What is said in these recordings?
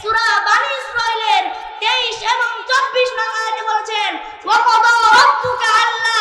সূরা বানী ইসরাঈলের 23 এবং 24 নং আয়াতে বলেছেন ওয়া রাব্বুকা আল্লা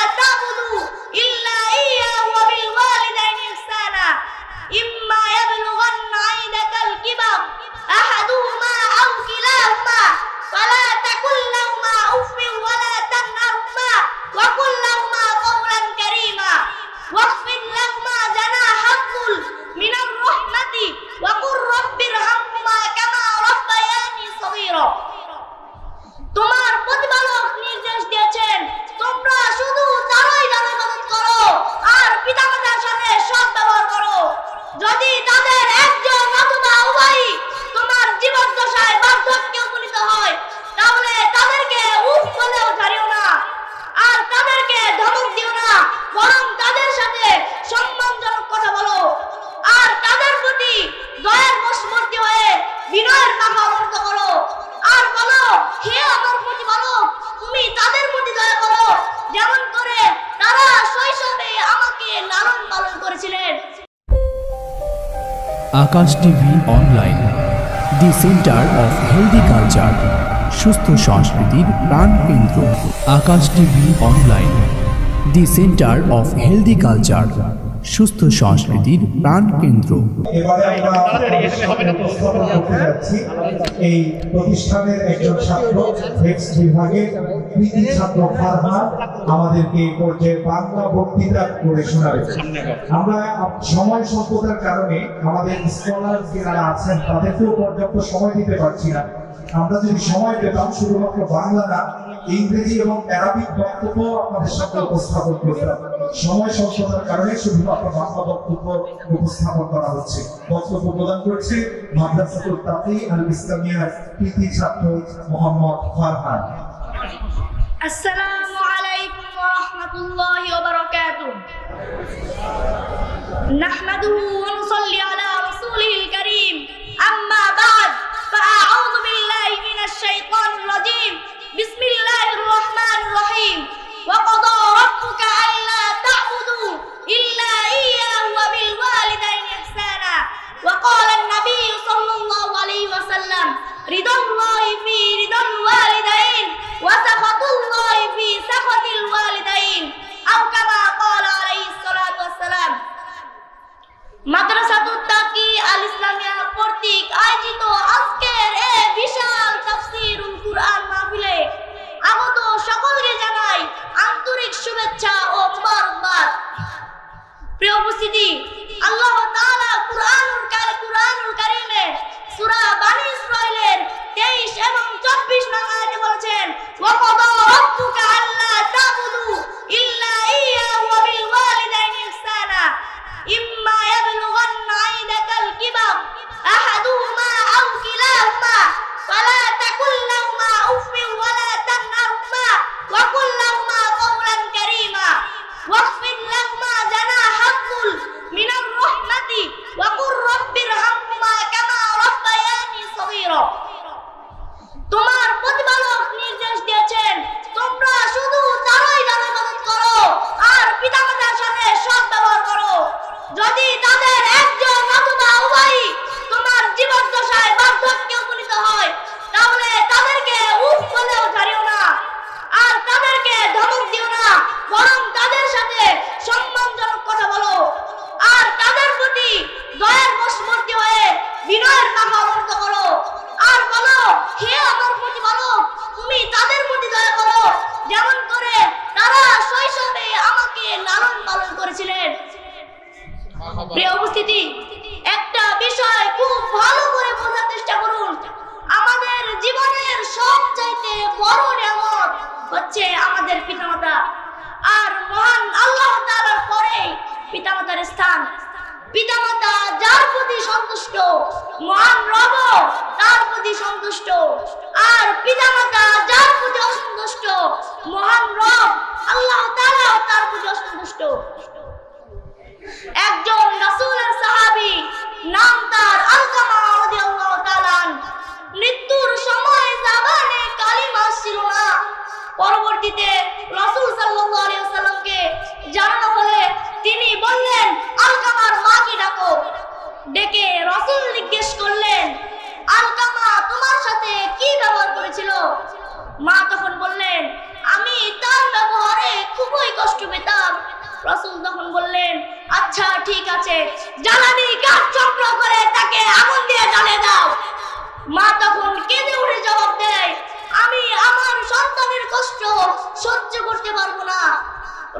যদি তাদের একজন অথবা উভয়ই তোমার জীবদ্দশায় বার্ধক্যে উপনীত হয়, তাহলে তাদেরকে উফ বলেও ছাড়িও না। আর তাদেরকে ধমক দিও না, বরং তাদের সাথে সম্মানজনক কথা বলো। আর তাদের প্রতি দয়ার বশবর্তী হয়ে বিনয়ের মাথা অবনত করো। আর বলো, হে আমার বলো তুমি তাদের প্রতি দয়া করো। যেমন করে তারা শৈশবে আমাকে লালন পালন করেছিলেন। Akash TV online, the centre of healthy culture, সুস্থ সংস্কৃতির প্রাণ কেন্দ্র। Akash TV online, the centre of healthy culture, সুস্থ সংস্কৃতির প্রাণ কেন্দ্র। এই প্রতিষ্ঠানের একজন ছাত্র কৃতি ছাত্র ফারহান আমাদেরকে এই পর্যায়ে বাংলা বক্তৃতা করে শোনাবে। আমরা সময় স্বল্পতার কারণে আমাদের স্কলার যারা আছেন তাদেরকেও পর্যাপ্ত সময় দিতে পারছি না। আমরা যদি সময় পেতাম শুধুমাত্র বাংলা না ইংরেজি এবং অ্যারাবিক বক্তব্য আপনাদের সামনে উপস্থাপন করতাম। সময় স্বল্পতার কারণে শুধুমাত্র বাংলা বক্তব্য উপস্থাপন করা হচ্ছে। বক্তব্য প্রদান করছে মাদ্রাসাতুল তাকি আল ইসলামিয়ার কৃতি ছাত্র মোহাম্মদ ফারহান। السلام عليكم ورحمة الله وبركاته. نحمده ونصلي على رسوله الكريم. أما بعد فأعوذ بالله من الشيطان الرجيم. بسم الله الرحمن الرحيم. وقضى ربك ألا تعبدوا إلا إياه وبالوالدين إحسانا. وقال النبي صلى الله عليه وسلم رضا الله প্রিয় উপস্থিতি, আল্লাহ তাআলা কুরআনুল কার কুরআনুল কারীমে সূরা বানি ইসরাঈলের 23 এবং 24 নং আয়াতে বলেছেন, ওয়া কাদা রাব্বুকা আল্লা একটা বিষয় খুব ভালো করে বোঝার চেষ্টা করুন। আমাদের জীবনের সবচাইতে বড় নিয়ামত হচ্ছে আমাদের পিতামাতা। আর মহান আল্লাহ তাআলার পরে পিতামাতার স্থান। পিতামাতা, যার প্রতি সন্তুষ্ট, মহান রব, তার প্রতি সন্তুষ্ট। আর পিতামাতা, যার প্রতি অসন্তুষ্ট, মহান রব, আল্লাহ তাআলা তার প্রতি অসন্তুষ্ট। একজন রাসূলের সাহাবী, নাম তার আলকামা রাদিয়াল্লাহু তাআলা মৃত্যুর সময় জাবানে কালিমা ছিল না পরবর্তীতে রাসূল সাল্লাল্লাহু আলাইহি ওয়াসাল্লামকে জানানো মা তখন বললেন, আমি তার ব্যবহারে খুবই কষ্ট পেতাম। রসুল তখন বললেন আচ্ছা ঠিক আছে, জ্বালানি কাঠ চক্র করে তাকে আগুন দিয়ে জ্বালিয়ে দাও। মা তখন কেঁদে উঠে জবাব দেয়, আমি আমার সন্তানের কষ্ট সহ্য করতে পারব না।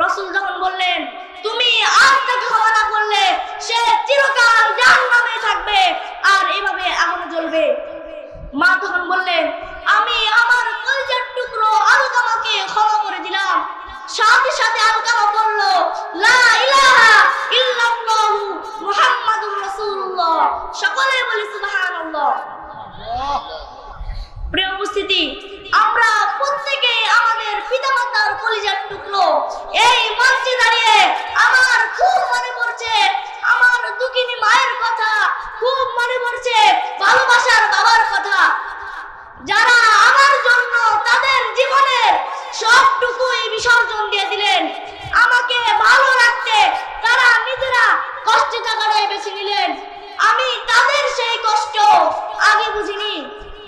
রসুল যখন বললেন, তুমি আজ তাকে ক্ষমা করলে সে চিরকাল জাহান্নামে থাকবে আর এভাবে আগুন জ্বলবে। মা তখন বললেন, আমি আমার আলকামাকে ক্ষমা করে দিলাম। সাথে সাথে আলকামা বলল, লা ইলাহা ইল্লাল্লাহু মুহাম্মাদুর রাসূলুল্লাহ। সকলে বলি প্রিয় উপস্থিতি, আমরা প্রত্যেকে আমাদের পিতামাতার কলিজার টুকরো, এই মঞ্চে দাঁড়িয়ে আমার খুব মনে পড়ছে আমার দুঃখিনী মায়ের কথা খুব মনে পড়ছে ভালোবাসার বাবার কথা যারা আমার জন্য তাদের জীবনের সবটুকুই বিসর্জন দিয়ে দিলেন আমাকে ভালো রাখতে তারা নিজেরা কষ্টে থাকাটাই বেছে নিলেন আমি তাদের সেই কষ্ট আগে বুঝিনি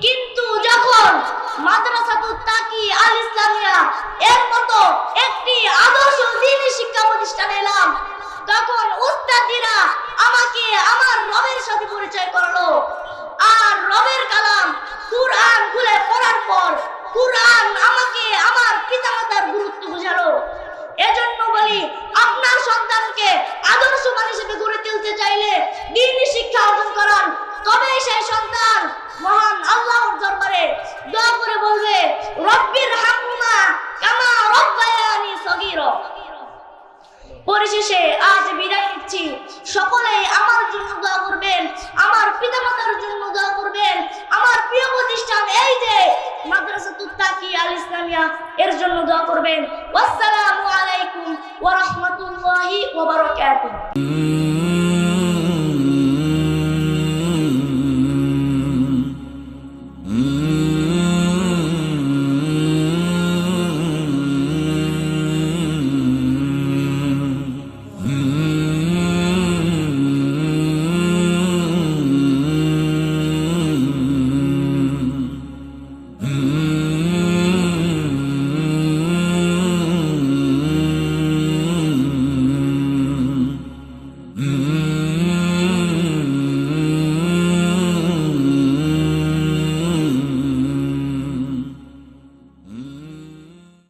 কিন্তু যখন মাদ্রাসাতুত তাকি আল ইসলামিয়া এর মতো একটি আদর্শ দিনী শিক্ষা প্রতিষ্ঠানে এলাম তখন উস্তাদিরা আমাকে আমার রবের সাথে পরিচয় করল আর রবের কালাম কুরআন খুলে পড়ার পর কুরআন আমাকে আমার পিতামাতার গুরুত্ব বোঝালো এজন্য বলি আপনার সন্তানকে আদর্শবান হিসেবে গড়ে তুলতে চাইলে দিনী শিক্ষা অর্জন করান তবেই সেই সন্তান মহান আল্লাহর দরবারে দোয়া করে বলবে রব্বির হামহুমা কামা রব্বায়ানি সগীরা পরিশেষে আজ বিদায় নিচ্ছি। সকলে আমার জন্য দোয়া করবেন, আমার পিতামাতার জন্য দোয়া করবেন, আমার প্রিয় প্রতিষ্ঠান এই যে মাদ্রাসা তুত্তাকি আল ইসলামিয়া, এর জন্য দোয়া করবেন। আসসালামু আলাইকুম ওয়া রাহমাতুল্লাহি ওয়া বারাকাতুহু।